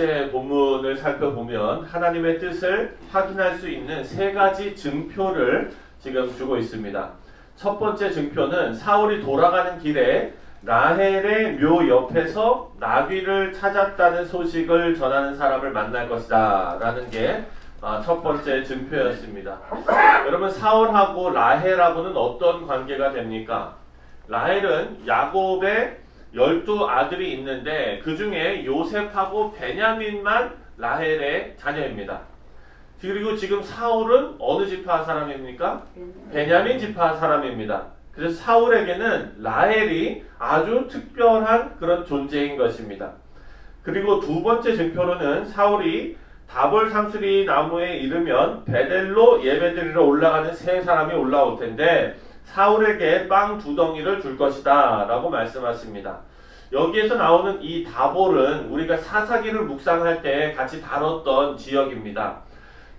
어제 본문을 살펴보면 하나님의 뜻을 확인할 수 있는 세 가지 증표를 지금 주고 있습니다. 첫 번째 증표는 사울이 돌아가는 길에 라헬의 묘 옆에서 나귀를 찾았다는 소식을 전하는 사람을 만날 것이다 라는 게 아, 첫 번째 증표였습니다. 여러분 사울하고 라헬하고는 어떤 관계가 됩니까? 라헬은 야곱의 열두 아들이 있는데 그 중에 요셉하고 베냐민만 라헬의 자녀입니다. 그리고 지금 사울은 어느 지파 사람입니까? 베냐민 지파 사람입니다. 그래서 사울에게는 라헬이 아주 특별한 그런 존재인 것입니다. 그리고 두 번째 증표로는 사울이 다볼 상수리 나무에 이르면 베델로 예배드리러 올라가는 세 사람이 올라올 텐데 사울에게 빵 두 덩이를 줄 것이다 라고 말씀하십니다. 여기에서 나오는 이 다볼은 우리가 사사기를 묵상할 때 같이 다뤘던 지역입니다.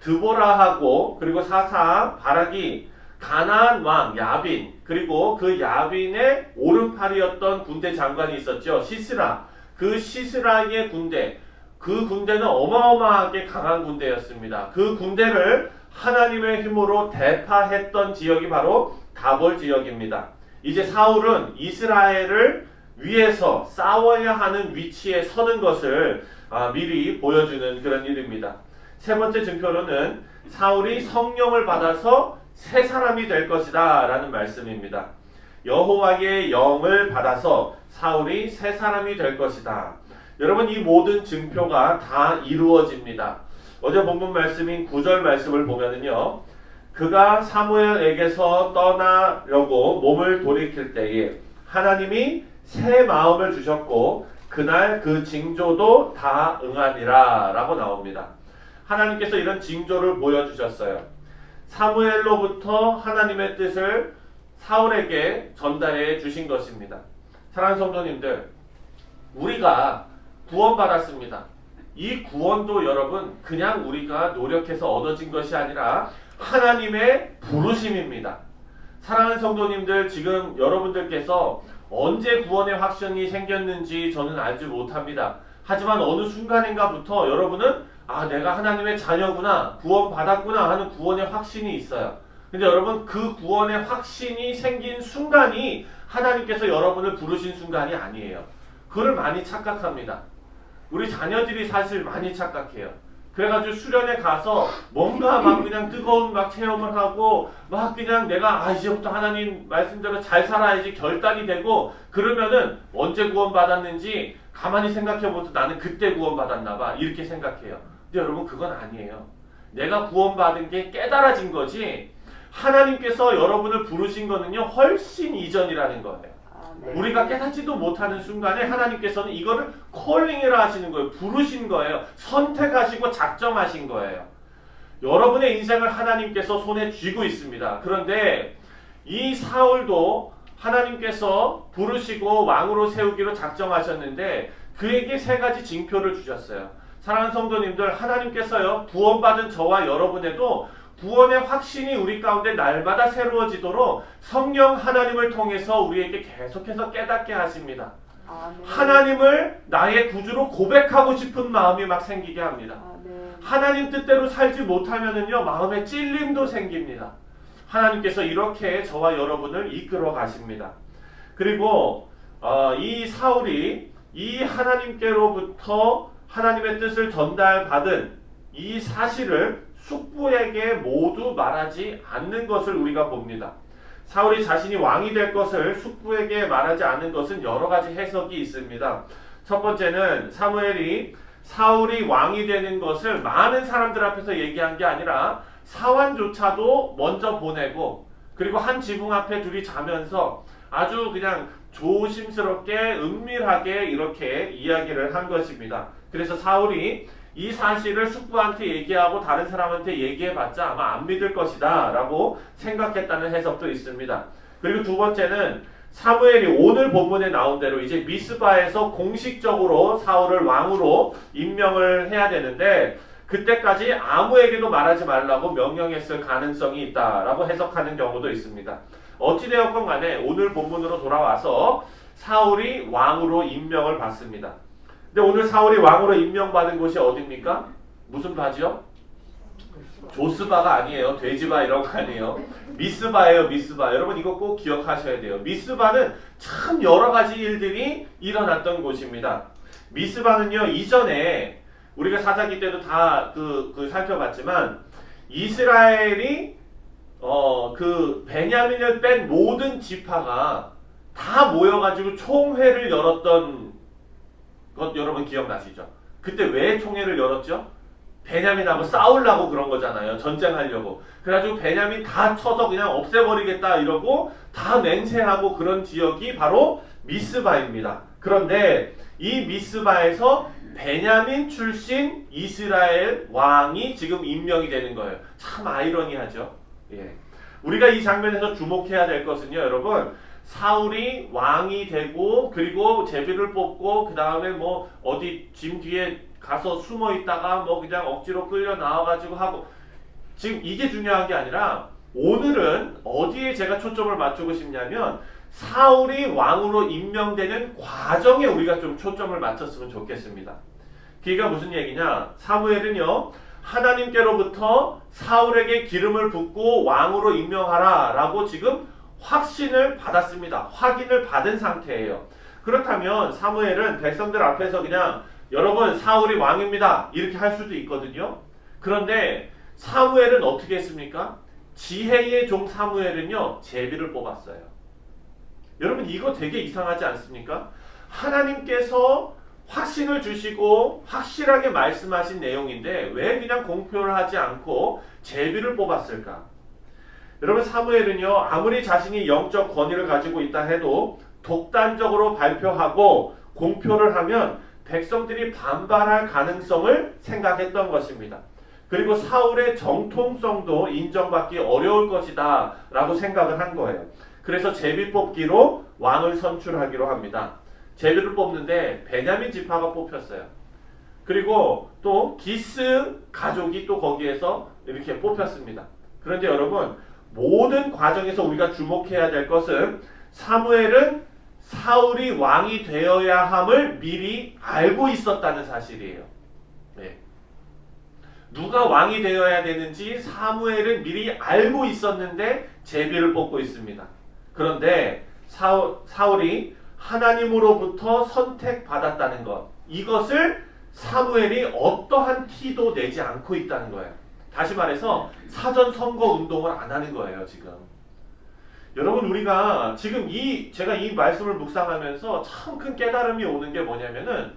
드보라하고 그리고 사사 바락이 가나안 왕 야빈 그리고 그 야빈의 오른팔이었던 군대 장관이 있었죠 시스라 그 시스라의 군대 그 군대는 어마어마하게 강한 군대였습니다. 그 군대를 하나님의 힘으로 대파했던 지역이 바로 다볼 지역입니다. 이제 사울은 이스라엘을 위해서 싸워야 하는 위치에 서는 것을 아, 미리 보여주는 그런 일입니다. 세 번째 증표로는 사울이 성령을 받아서 새 사람이 될 것이다 라는 말씀입니다. 여호와의 영을 받아서 사울이 새 사람이 될 것이다. 여러분 이 모든 증표가 다 이루어집니다. 어제 본문 말씀인 9절 말씀을 보면은요. 그가 사무엘에게서 떠나려고 몸을 돌이킬 때에 하나님이 새 마음을 주셨고 그날 그 징조도 다 응하니라 라고 나옵니다. 하나님께서 이런 징조를 보여주셨어요. 사무엘로부터 하나님의 뜻을 사울에게 전달해 주신 것입니다. 사랑하는 성도님들, 우리가 구원받았습니다. 이 구원도 여러분 그냥 우리가 노력해서 얻어진 것이 아니라 하나님의 부르심입니다. 사랑하는 성도님들 지금 여러분들께서 언제 구원의 확신이 생겼는지 저는 알지 못합니다. 하지만 어느 순간인가부터 여러분은 아 내가 하나님의 자녀구나 구원받았구나 하는 구원의 확신이 있어요. 근데 여러분 그 구원의 확신이 생긴 순간이 하나님께서 여러분을 부르신 순간이 아니에요. 그걸 많이 착각합니다. 우리 자녀들이 사실 많이 착각해요. 그래가지고 수련회 가서 뭔가 막 그냥 뜨거운 막 체험을 하고 막 그냥 내가 아 이제부터 하나님 말씀대로 잘 살아야지 결단이 되고 그러면은 언제 구원 받았는지 가만히 생각해 보면 나는 그때 구원 받았나 봐 이렇게 생각해요. 근데 여러분 그건 아니에요. 내가 구원 받은 게 깨달아진 거지 하나님께서 여러분을 부르신 거는요 훨씬 이전이라는 거예요. 아, 네. 우리가 깨닫지도 못하는 순간에 하나님께서는 이거를 콜링이라 하시는 거예요. 부르신 거예요. 선택하시고 작정하신 거예요. 여러분의 인생을 하나님께서 손에 쥐고 있습니다. 그런데 이 사울도 하나님께서 부르시고 왕으로 세우기로 작정하셨는데 그에게 세 가지 징표를 주셨어요. 사랑하는 성도님들, 하나님께서요, 구원받은 저와 여러분에도 구원의 확신이 우리 가운데 날마다 새로워지도록 성령 하나님을 통해서 우리에게 계속해서 깨닫게 하십니다. 아, 네. 하나님을 나의 구주로 고백하고 싶은 마음이 막 생기게 합니다. 아, 네. 하나님 뜻대로 살지 못하면은요 마음에 찔림도 생깁니다. 하나님께서 이렇게 저와 여러분을 이끌어 가십니다. 그리고 어, 이 사울이 이 하나님께로부터 하나님의 뜻을 전달받은 이 사실을 숙부에게 모두 말하지 않는 것을 우리가 봅니다. 사울이 자신이 왕이 될 것을 숙부에게 말하지 않는 것은 여러 가지 해석이 있습니다. 첫 번째는 사무엘이 사울이 왕이 되는 것을 많은 사람들 앞에서 얘기한 게 아니라 사환조차도 먼저 보내고 그리고 한 지붕 앞에 둘이 자면서 아주 그냥 조심스럽게 은밀하게 이렇게 이야기를 한 것입니다. 그래서 사울이 이 사실을 숙부한테 얘기하고 다른 사람한테 얘기해봤자 아마 안 믿을 것이다 라고 생각했다는 해석도 있습니다. 그리고 두 번째는 사무엘이 오늘 본문에 나온 대로 이제 미스바에서 공식적으로 사울을 왕으로 임명을 해야 되는데 그때까지 아무에게도 말하지 말라고 명령했을 가능성이 있다라고 해석하는 경우도 있습니다. 어찌되었건 간에 오늘 본문으로 돌아와서 사울이 왕으로 임명을 받습니다. 근데 오늘 사울이 왕으로 임명받은 곳이 어디입니까? 무슨 바지요? 조스바가 아니에요. 돼지바 이런 거 아니에요. 미스바예요, 미스바. 여러분 이거 꼭 기억하셔야 돼요. 미스바는 참 여러 가지 일들이 일어났던 곳입니다. 미스바는요 이전에 우리가 사사기 때도 다 그 그 살펴봤지만 이스라엘이 어 그 베냐민을 뺀 모든 지파가 다 모여가지고 총회를 열었던 것 여러분 기억나시죠? 그때 왜 총회를 열었죠? 베냐민하고 싸우려고 그런 거잖아요. 전쟁하려고. 그래가지고 베냐민 다 쳐서 그냥 없애버리겠다 이러고 다 맹세하고 그런 지역이 바로 미스바입니다. 그런데 이 미스바에서 베냐민 출신 이스라엘 왕이 지금 임명이 되는 거예요. 참 아이러니하죠. 예. 우리가 이 장면에서 주목해야 될 것은요, 여러분. 사울이 왕이 되고 그리고 제비를 뽑고 그 다음에 뭐 어디 짐 뒤에 가서 숨어 있다가 뭐 그냥 억지로 끌려 나와가지고 하고 지금 이게 중요한 게 아니라 오늘은 어디에 제가 초점을 맞추고 싶냐면 사울이 왕으로 임명되는 과정에 우리가 좀 초점을 맞췄으면 좋겠습니다. 그게 무슨 얘기냐? 사무엘은요 하나님께로부터 사울에게 기름을 붓고 왕으로 임명하라 라고 지금 확신을 받았습니다. 확인을 받은 상태예요. 그렇다면 사무엘은 백성들 앞에서 그냥 여러분 사울이 왕입니다. 이렇게 할 수도 있거든요. 그런데 사무엘은 어떻게 했습니까? 지혜의 종 사무엘은요 제비를 뽑았어요. 여러분 이거 되게 이상하지 않습니까? 하나님께서 확신을 주시고 확실하게 말씀하신 내용인데 왜 그냥 공표를 하지 않고 제비를 뽑았을까? 여러분 사무엘은요 아무리 자신이 영적 권위를 가지고 있다 해도 독단적으로 발표하고 공표를 하면 백성들이 반발할 가능성을 생각했던 것입니다. 그리고 사울의 정통성도 인정받기 어려울 것이다 라고 생각을 한 거예요. 그래서 제비 뽑기로 왕을 선출하기로 합니다. 제비를 뽑는데 베냐민 지파가 뽑혔어요. 그리고 또 기스 가족이 또 거기에서 이렇게 뽑혔습니다. 그런데 여러분 모든 과정에서 우리가 주목해야 될 것은 사무엘은 사울이 왕이 되어야 함을 미리 알고 있었다는 사실이에요. 네. 누가 왕이 되어야 되는지 사무엘은 미리 알고 있었는데 제비를 뽑고 있습니다. 그런데 사울, 사울이 하나님으로부터 선택받았다는 것 이것을 사무엘이 어떠한 티도 내지 않고 있다는 거예요. 다시 말해서 사전 선거 운동을 안 하는 거예요, 지금. 여러분 우리가 지금 이 제가 이 말씀을 묵상하면서 참 큰 깨달음이 오는 게 뭐냐면은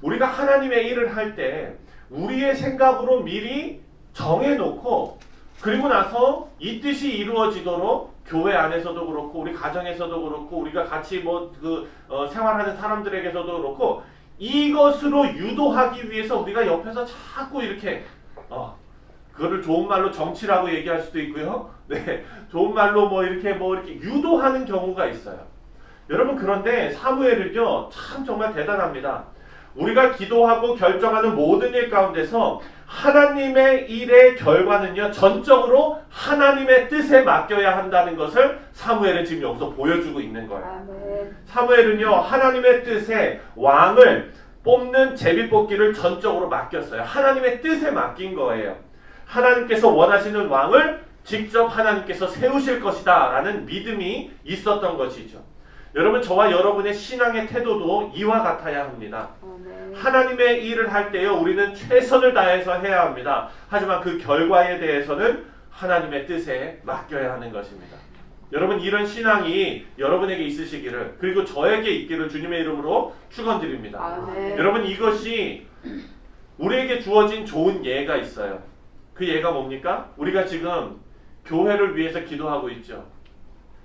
우리가 하나님의 일을 할 때 우리의 생각으로 미리 정해 놓고 그리고 나서 이 뜻이 이루어지도록 교회 안에서도 그렇고 우리 가정에서도 그렇고 우리가 같이 뭐그 어, 생활하는 사람들에게서도 그렇고 이것으로 유도하기 위해서 우리가 옆에서 자꾸 이렇게 어, 그거를 좋은 말로 정치라고 얘기할 수도 있고요. 네, 좋은 말로 뭐 이렇게 뭐 이렇게 유도하는 경우가 있어요. 여러분 그런데 사무엘은요 참 정말 대단합니다. 우리가 기도하고 결정하는 모든 일 가운데서 하나님의 일의 결과는요 전적으로 하나님의 뜻에 맡겨야 한다는 것을 사무엘은 지금 여기서 보여주고 있는 거예요. 사무엘은요 하나님의 뜻에 왕을 뽑는 제비 뽑기를 전적으로 맡겼어요. 하나님의 뜻에 맡긴 거예요. 하나님께서 원하시는 왕을 직접 하나님께서 세우실 것이다 라는 믿음이 있었던 것이죠. 여러분 저와 여러분의 신앙의 태도도 이와 같아야 합니다. 아멘. 하나님의 일을 할 때요 우리는 최선을 다해서 해야 합니다. 하지만 그 결과에 대해서는 하나님의 뜻에 맡겨야 하는 것입니다. 여러분 이런 신앙이 여러분에게 있으시기를 그리고 저에게 있기를 주님의 이름으로 축원드립니다. 아멘. 여러분 이것이 우리에게 주어진 좋은 예가 있어요. 그 예가 뭡니까? 우리가 지금 교회를 위해서 기도하고 있죠.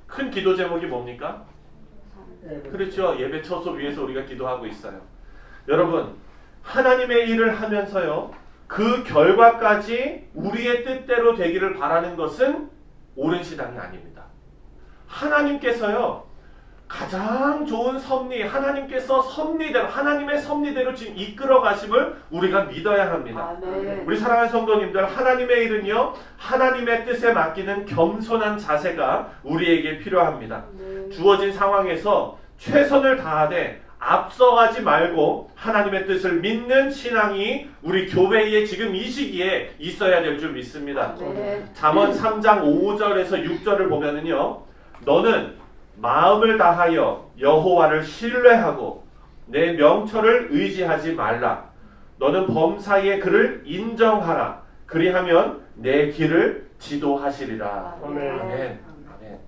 큰 기도 제목이 뭡니까? 그렇죠. 예배 처소 위해서 우리가 기도하고 있어요. 여러분, 하나님의 일을 하면서요. 그 결과까지 우리의 뜻대로 되기를 바라는 것은 옳은 신앙이 아닙니다. 하나님께서요. 가장 좋은 섭리, 하나님께서 섭리대로, 하나님의 섭리대로 지금 이끌어 가심을 우리가 믿어야 합니다. 아멘. 우리 사랑하는 성도님들, 하나님의 일은요, 하나님의 뜻에 맡기는 겸손한 자세가 우리에게 필요합니다. 아멘. 주어진 상황에서 최선을 다하되 앞서가지 말고 하나님의 뜻을 믿는 신앙이 우리 교회에 지금 이 시기에 있어야 될 줄 믿습니다. 네. 잠언 3장 5절에서 6절을 보면은요. 너는 마음을 다하여 여호와를 신뢰하고 내 명철을 의지하지 말라. 너는 범사에 그를 인정하라. 그리하면 내 길을 지도하시리라. 아멘. 아멘. 아멘.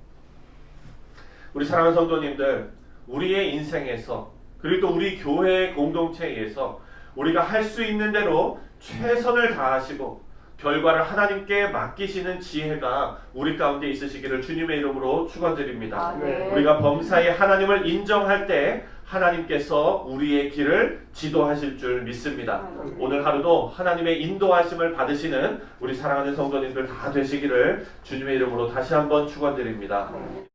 우리 사랑하는 성도님들, 우리의 인생에서 그리고 또 우리 교회 공동체에서 우리가 할 수 있는 대로 최선을 다하시고 결과를 하나님께 맡기시는 지혜가 우리 가운데 있으시기를 주님의 이름으로 축원드립니다. 아멘. 우리가 범사에 하나님을 인정할 때 하나님께서 우리의 길을 지도하실 줄 믿습니다. 아멘. 오늘 하루도 하나님의 인도하심을 받으시는 우리 사랑하는 성도님들 다 되시기를 주님의 이름으로 다시 한번 축원드립니다. 아멘.